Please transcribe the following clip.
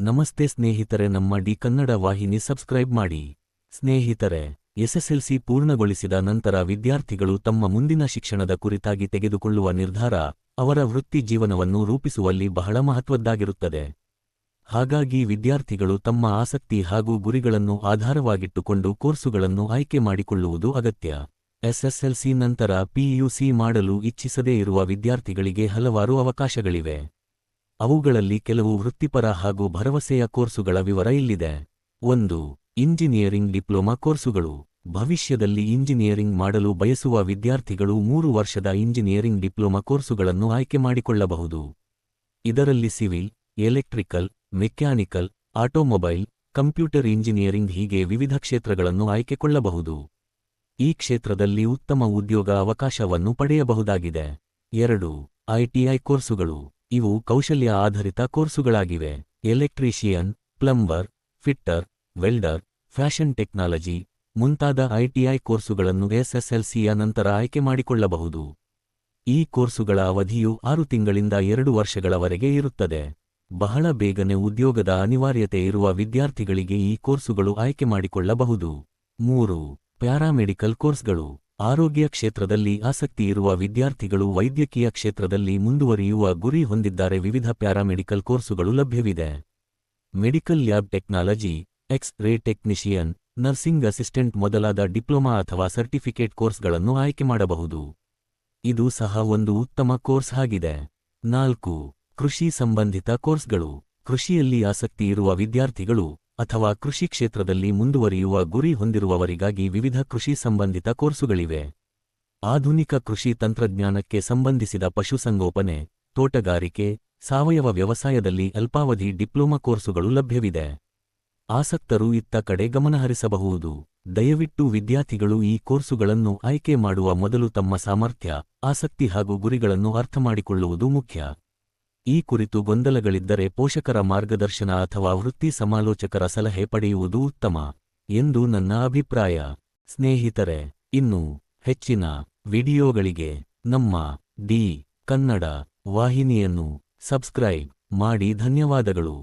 ನಮಸ್ತೆ ಸ್ನೇಹಿತರೆ, ನಮ್ಮ ಡಿ ಕನ್ನಡ ವಾಹಿನಿ ಸಬ್ಸ್ಕ್ರೈಬ್ ಮಾಡಿ. ಸ್ನೇಹಿತರೆ, ಎಸ್ಎಸ್ಎಲ್ಸಿ ಪೂರ್ಣಗೊಳಿಸಿದ ನಂತರ ವಿದ್ಯಾರ್ಥಿಗಳು ತಮ್ಮ ಮುಂದಿನ ಶಿಕ್ಷಣದ ಕುರಿತಾಗಿ ತೆಗೆದುಕೊಳ್ಳುವ ನಿರ್ಧಾರ ಅವರ ವೃತ್ತಿ ಜೀವನವನ್ನು ರೂಪಿಸುವಲ್ಲಿ ಬಹಳ ಮಹತ್ವದ್ದಾಗಿರುತ್ತದೆ. ಹಾಗಾಗಿ ವಿದ್ಯಾರ್ಥಿಗಳು ತಮ್ಮ ಆಸಕ್ತಿ ಹಾಗೂ ಗುರಿಗಳನ್ನು ಆಧಾರವಾಗಿಟ್ಟುಕೊಂಡು ಕೋರ್ಸುಗಳನ್ನು ಆಯ್ಕೆ ಮಾಡಿಕೊಳ್ಳುವುದು ಅಗತ್ಯ. ಎಸ್ಎಸ್ಎಲ್ಸಿ ನಂತರ ಪಿಯುಸಿ ಮಾಡಲು ಇಚ್ಛಿಸದೇ ಇರುವ ವಿದ್ಯಾರ್ಥಿಗಳಿಗೆ ಹಲವಾರು ಅವಕಾಶಗಳಿವೆ. ಅವುಗಳಲ್ಲಿ ಕೆಲವು ವೃತ್ತಿಪರ ಹಾಗೂ ಭರವಸೆಯ ಕೋರ್ಸುಗಳ ವಿವರ ಇಲ್ಲಿದೆ. ಒಂದು, ಇಂಜಿನಿಯರಿಂಗ್ ಡಿಪ್ಲೊಮಾ ಕೋರ್ಸುಗಳು. ಭವಿಷ್ಯದಲ್ಲಿ ಇಂಜಿನಿಯರಿಂಗ್ ಮಾಡಲು ಬಯಸುವ ವಿದ್ಯಾರ್ಥಿಗಳು ಮೂರು ವರ್ಷದ ಇಂಜಿನಿಯರಿಂಗ್ ಡಿಪ್ಲೊಮಾ ಕೋರ್ಸುಗಳನ್ನು ಆಯ್ಕೆ ಮಾಡಿಕೊಳ್ಳಬಹುದು. ಇದರಲ್ಲಿ civil, electrical, mechanical, automobile, computer engineering ಹೀಗೆ ವಿವಿಧ ಕ್ಷೇತ್ರಗಳನ್ನು ಆಯ್ಕೆಕೊಳ್ಳಬಹುದು. ಈ ಕ್ಷೇತ್ರದಲ್ಲಿ ಉತ್ತಮ ಉದ್ಯೋಗ ಅವಕಾಶವನ್ನು ಪಡೆಯಬಹುದಾಗಿದೆ. ಎರಡು ಐಟಿಐ ಕೋರ್ಸುಗಳು. ಇವು ಕೌಶಲ್ಯ ಆಧಾರಿತ ಕೋರ್ಸುಗಳಾಗಿವೆ. Electrician, plumber, fitter, welder, fashion technology ಮುಂತಾದ ಐಟಿಐ ಕೋರ್ಸುಗಳನ್ನು ಎಸ್ಎಸ್ಎಲ್ಸಿಯ ನಂತರ ಆಯ್ಕೆ ಮಾಡಿಕೊಳ್ಳಬಹುದು. ಈ ಕೋರ್ಸುಗಳ ಅವಧಿಯು ಆರು ತಿಂಗಳಿಂದ ಎರಡು ವರ್ಷಗಳವರೆಗೆ ಇರುತ್ತದೆ. ಬಹಳ ಬೇಗನೆ ಉದ್ಯೋಗದ ಅನಿವಾರ್ಯತೆ ಇರುವ ವಿದ್ಯಾರ್ಥಿಗಳಿಗೆ ಈ ಕೋರ್ಸುಗಳು ಆಯ್ಕೆ ಮಾಡಿಕೊಳ್ಳಬಹುದು. ಮೂರು, ಪ್ಯಾರಾಮೆಡಿಕಲ್ ಕೋರ್ಸ್ಗಳು. ಆರೋಗ್ಯ ಕ್ಷೇತ್ರದಲ್ಲಿ ಆಸಕ್ತಿ ಇರುವ ವಿದ್ಯಾರ್ಥಿಗಳು ವೈದ್ಯಕೀಯ ಕ್ಷೇತ್ರದಲ್ಲಿ ಮುಂದುವರಿಯುವ ಗುರಿ ಹೊಂದಿದ್ದಾರೆ. ವಿವಿಧ ಪ್ಯಾರಾಮೆಡಿಕಲ್ ಕೋರ್ಸುಗಳು ಲಭ್ಯವಿದೆ. Medical lab technology X ray technician, nursing assistant ಮೊದಲಾದ ಡಿಪ್ಲೊಮಾ ಅಥವಾ ಸರ್ಟಿಫಿಕೇಟ್ ಕೋರ್ಸ್ಗಳನ್ನು ಆಯ್ಕೆ ಮಾಡಬಹುದು. ಇದು ಸಹ ಒಂದು ಉತ್ತಮ ಕೋರ್ಸ್ ಆಗಿದೆ. ನಾಲ್ಕು, ಕೃಷಿ ಸಂಬಂಧಿತ ಕೋರ್ಸ್ಗಳು. ಕೃಷಿಯಲ್ಲಿ ಆಸಕ್ತಿ ಇರುವ ವಿದ್ಯಾರ್ಥಿಗಳು ಅಥವಾ ಕೃಷಿ ಕ್ಷೇತ್ರದಲ್ಲಿ ಮುಂದುವರಿಯುವ ಗುರಿ ಹೊಂದಿರುವವರಿಗಾಗಿ ವಿವಿಧ ಕೃಷಿ ಸಂಬಂಧಿತ ಕೋರ್ಸುಗಳಿವೆ. ಆಧುನಿಕ ಕೃಷಿ ತಂತ್ರಜ್ಞಾನಕ್ಕೆ ಸಂಬಂಧಿಸಿದ ಪಶುಸಂಗೋಪನೆ ತೋಟಗಾರಿಕೆ, ಸಾವಯವ ವ್ಯವಸಾಯದಲ್ಲಿ ಅಲ್ಪಾವಧಿ ಡಿಪ್ಲೊಮಾ ಕೋರ್ಸುಗಳು ಲಭ್ಯವಿದೆ. ಆಸಕ್ತರು ಇತ್ತ ಕಡೆ ಗಮನಹರಿಸಬಹುದು. ದಯವಿಟ್ಟು ವಿದ್ಯಾರ್ಥಿಗಳು ಈ ಕೋರ್ಸುಗಳನ್ನು ಆಯ್ಕೆ ಮಾಡುವ ಮೊದಲು ತಮ್ಮ ಸಾಮರ್ಥ್ಯ, ಆಸಕ್ತಿ ಹಾಗೂ ಗುರಿಗಳನ್ನು ಅರ್ಥಮಾಡಿಕೊಳ್ಳುವುದು ಮುಖ್ಯ. ಈ ಕುರಿತು ಗೊಂದಲಗಳಿದ್ದರೆ ಪೋಷಕರ ಮಾರ್ಗದರ್ಶನ ಅಥವಾ ವೃತ್ತಿ ಸಮಾಲೋಚಕರ ಸಲಹೆ ಪಡೆಯುವುದು ಉತ್ತಮ ಎಂದು ನನ್ನ ಅಭಿಪ್ರಾಯ. ಸ್ನೇಹಿತರೆ, ಇನ್ನು ಹೆಚ್ಚಿನ ವಿಡಿಯೋಗಳಿಗೆ ನಮ್ಮ ಡಿ ಕನ್ನಡ ವಾಹಿನಿಯನ್ನು ಸಬ್ಸ್ಕ್ರೈಬ್ ಮಾಡಿ ಧನ್ಯವಾದಗಳು.